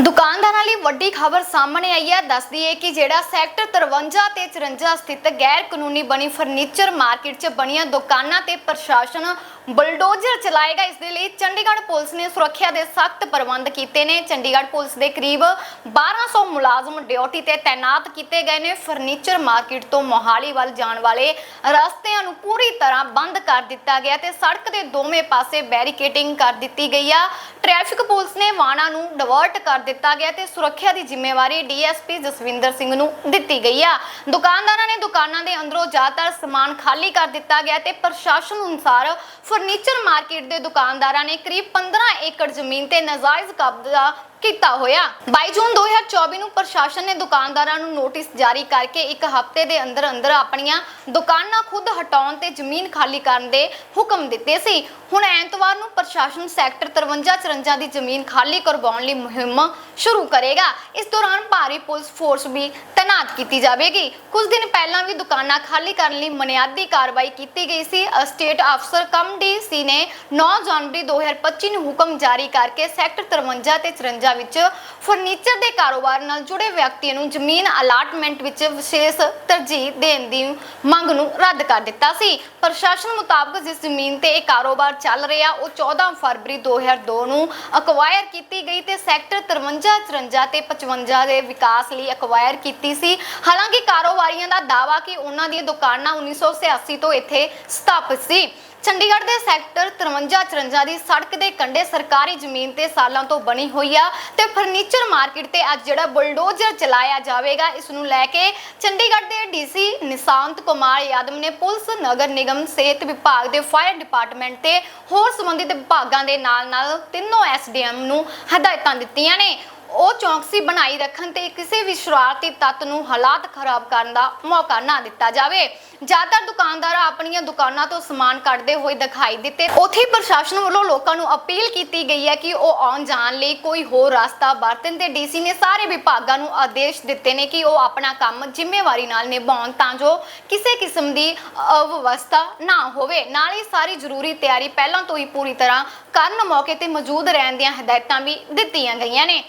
ਦੁਕਾਨਦਾਰਾਂ ਲਈ ਵੱਡੀ ਖਬਰ ਸਾਹਮਣੇ ਆਈ ਹੈ। ਦੱਸਦੀ ਹੈ ਕਿ ਜਿਹੜਾ ਸੈਕਟਰ 53 ਤੇ 54 ਸਥਿਤ ਗੈਰ ਕਾਨੂੰਨੀ ਬਣੀ ਫਰਨੀਚਰ ਮਾਰਕੀਟ 'ਚ ਬਣੀਆਂ ਦੁਕਾਨਾਂ ਤੇ ਪ੍ਰਸ਼ਾਸਨ ਬੁਲਡੋਜ਼ਰ ਚਲਾਏਗਾ। ਇਸ ਦੇ ਲਈ ਚੰਡੀਗੜ੍ਹ ਪੁਲਿਸ ਨੇ ਸੁਰੱਖਿਆ ਦੇ ਸਖਤ ਪ੍ਰਬੰਧ ਕੀਤੇ ਨੇ। ਚੰਡੀਗੜ੍ਹ ਪੁਲਿਸ ਦੇ ਕਰੀਬ 1200 ਮੁਲਾਜ਼ਮ ਡਿਊਟੀ ਤੇ ਤਾਇਨਾਤ ਕੀਤੇ ਗਏ ਨੇ। ਫਰਨੀਚਰ ਮਾਰਕੀਟ ਤੋਂ ਮੋਹਾਲੀ ਵੱਲ ਜਾਣ ਵਾਲੇ ਰਸਤਿਆਂ ਨੂੰ ਪੂਰੀ ਤਰ੍ਹਾਂ ਬੰਦ ਕਰ ਦਿੱਤਾ ਗਿਆ ਤੇ ਸੜਕ ਦੇ ਦੋਵੇਂ ਪਾਸੇ ਬੈਰੀਕੇਡਿੰਗ ਕਰ ਦਿੱਤੀ ਗਈ ਆ। ਟ੍ਰੈਫਿਕ ਪੁਲਿਸ ਨੇ ਵਾਹਨਾਂ ਨੂੰ ਡਿਵਰਟ ਕਰ ਦਿੱਤਾ ਗਿਆ ਤੇ ਸੁਰੱਖਿਆ ਦੀ ਜ਼ਿੰਮੇਵਾਰੀ ਡੀਐਸਪੀ ਜਸਵਿੰਦਰ ਸਿੰਘ ਨੂੰ ਦਿੱਤੀ ਗਈ ਆ। ਦੁਕਾਨਦਾਰਾਂ ਨੇ ਦੁਕਾਨਾਂ ਦੇ ਅੰਦਰੋਂ ਜ਼ਿਆਦਾਤਰ ਸਮਾਨ ਖਾਲੀ ਕਰ ਦਿੱਤਾ ਗਿਆ ਤੇ ਪ੍ਰਸ਼ਾਸਨ ਅਨੁਸਾਰ ਫਰਨੀਚਰ ਮਾਰਕੀਟ ਦੇ ਦੁਕਾਨਦਾਰਾਂ ਨੇ ਕਰੀਬ 15 ਏਕੜ ਜ਼ਮੀਨ ਤੇ ਨਾਜਾਇਜ਼ ਕਬਜ਼ਾ ਕੀਤਾ ਹੋਇਆ। 22 ਜੂਨ 2024 ਨੂੰ ਪ੍ਰਸ਼ਾਸਨ ਨੇ ਦੁਕਾਨਦਾਰਾਂ ਨੂੰ ਨੋਟਿਸ ਜਾਰੀ ਕਰਕੇ ਇੱਕ ਹਫ਼ਤੇ ਦੇ ਅੰਦਰ ਅੰਦਰ ਆਪਣੀਆਂ ਦੁਕਾਨਾਂ ਖੁਦ ਹਟਾਉਣ ਤੇ ਜ਼ਮੀਨ ਖਾਲੀ ਕਰਨ ਦੇ ਹੁਕਮ ਦਿੱਤੇ ਸੀ। ਹੁਣ ਐਤਵਾਰ ਨੂੰ ਪ੍ਰਸ਼ਾਸਨ ਸੈਕਟਰ 53 54 ਦੀ ਜ਼ਮੀਨ ਖਾਲੀ ਕਰਵਾਉਣ ਲਈ ਮੁਹਿੰਮ ਸ਼ੁਰੂ ਕਰੇਗਾ। ਇਸ ਦੌਰਾਨ ਭਾਰੀ ਪੁਲਿਸ ਫੋਰਸ ਵੀ ਤੈਨਾਤ ਕੀਤੀ ਜਾਵੇਗੀ। ਕੁਝ ਦਿਨ ਪਹਿਲਾਂ ਵੀ ਦੁਕਾਨਾਂ ਖਾਲੀ ਕਰਨ ਲਈ ਮਨਿਆਦੀ ਕਾਰਵਾਈ ਕੀਤੀ ਗਈ ਸੀ। ਸਟੇਟ ਅਫਸਰ ਕਮ ਡੀਸੀ ਨੇ 9 ਜਨਵਰੀ 2025 ਨੂੰ ਹੁਕਮ ਜਾਰੀ ਕਰਕੇ ਸੈਕਟਰ 53 ਤੇ 54 ਵਿੱਚ ਫਰਨੀਚਰ ਦੇ ਕਾਰੋਬਾਰ ਨਾਲ ਜੁੜੇ ਵਿਅਕਤੀਆਂ ਨੂੰ ਜ਼ਮੀਨ ਅਲਾਟਮੈਂਟ ਵਿੱਚ ਵਿਸ਼ੇਸ਼ ਤਰਜੀਹ ਦੇਣ ਦੀ ਮੰਗ ਨੂੰ ਰੱਦ ਕਰ ਦਿੱਤਾ ਸੀ। ਪ੍ਰਸ਼ਾਸਨ ਮੁਤਾਬਕ ਜਿਸ ਜ਼ਮੀਨ ਤੇ ਇਹ ਕਾਰੋਬਾਰ ਚੱਲ ਰਿਹਾ, ਉਹ 14 ਫਰਵਰੀ 2002 ਨੂੰ ਅਕਵਾਇਰ ਕੀਤੀ ਗਈ ਤੇ ਸੈਕਟਰ 53 54 ਤੇ 55 ਦੇ ਵਿਕਾਸ ਲਈ ਅਕਵਾਇਰ ਕੀਤੀ ਸੀ। ਹਾਲਾਂਕਿ ਕਾਰੋਬਾਰੀਆਂ ਦਾ ਦਾਵਾ ਕਿ ਉਹਨਾਂ ਦੀਆਂ ਦੁਕਾਨਾਂ 1986 ਤੋਂ ਇੱਥੇ ਸਥਾਪਿਤ ਸੀ। ਚੰਡੀਗੜ੍ਹ ਦੇ ਸੈਕਟਰ 53 54 ਦੀ ਸੜਕ ਦੇ ਕੰਢੇ ਸਰਕਾਰੀ ਜ਼ਮੀਨ ਤੇ ਸਾਲਾਂ ਤੋਂ ਬਣੀ ਹੋਈ ਆ ਤੇ ਫਰਨੀਚਰ ਮਾਰਕੀਟ ਤੇ ਅੱਜ ਜਿਹੜਾ ਬੁਲਡੋਜ਼ਰ ਚਲਾਇਆ ਜਾਵੇਗਾ, ਇਸ ਨੂੰ ਲੈ ਕੇ ਚੰਡੀਗੜ੍ਹ ਦੇ ਡੀਸੀ ਨਿਸ਼ਾਂਤ ਕੁਮਾਰ ਯਾਦਵ ਨੇ ਪੁਲਿਸ, ਨਗਰ ਨਿਗਮ, ਸਿਹਤ ਵਿਭਾਗ ਦੇ ਫਾਇਰ ਡਿਪਾਰਟਮੈਂਟ ਤੇ ਹੋਰ ਸੰਬੰਧਿਤ ਵਿਭਾਗਾਂ ਦੇ ਨਾਲ-ਨਾਲ ਤਿੰਨੋਂ ਐਸਡੀਐਮ ਨੂੰ ਹਦਾਇਤਾਂ ਦਿੱਤੀਆਂ ਨੇ। ਉਹ ਚੌਕਸੀ ਬਣਾਈ ਰੱਖਣ ਤੇ ਕਿਸੇ ਵੀ ਸ਼ਰਾਰਤੀ ਤੱਤ ਨੂੰ ਹਾਲਾਤ ਖਰਾਬ ਕਰਨ ਦਾ ਮੌਕਾ ਨਾ ਦਿੱਤਾ ਜਾਵੇ। ਜ਼ਿਆਦਾਤਰ ਦੁਕਾਨਦਾਰ ਆਪਣੀਆਂ ਦੁਕਾਨਾਂ ਤੋਂ ਸਮਾਨ ਕੱਢਦੇ ਹੋਏ ਦਿਖਾਈ ਦਿੱਤੇ, ਉੱਥੇ ਪ੍ਰਸ਼ਾਸਨ ਵੱਲੋਂ ਲੋਕਾਂ ਨੂੰ ਅਪੀਲ ਕੀਤੀ ਗਈ ਹੈ ਕਿ ਉਹ ਆਉਣ ਜਾਣ ਲਈ ਕੋਈ ਹੋਰ ਰਸਤਾ ਵਰਤਣ ਤੇ ਡੀਸੀ ਨੇ ਸਾਰੇ ਵਿਭਾਗਾਂ ਨੂੰ ਆਦੇਸ਼ ਦਿੱਤੇ ਨੇ ਕਿ ਉਹ ਆਪਣਾ ਕੰਮ ਜ਼ਿੰਮੇਵਾਰੀ ਨਾਲ ਨਿਭਾਉਣ ਤਾਂ ਜੋ ਕਿਸੇ ਕਿਸਮ ਦੀ ਅਵਵਸਥਾ ਨਾ ਹੋਵੇ। ਨਾਲ ਹੀ ਸਾਰੀ ਜ਼ਰੂਰੀ ਤਿਆਰੀ ਪਹਿਲਾਂ ਤੋਂ ਹੀ ਪੂਰੀ ਤਰ੍ਹਾਂ ਕਰਨ ਮੌਕੇ ਤੇ ਮੌਜੂਦ ਰਹਿਣ ਦੀਆਂ ਹਦਾਇਤਾਂ ਵੀ ਦਿੱਤੀਆਂ ਗਈਆਂ ਨੇ।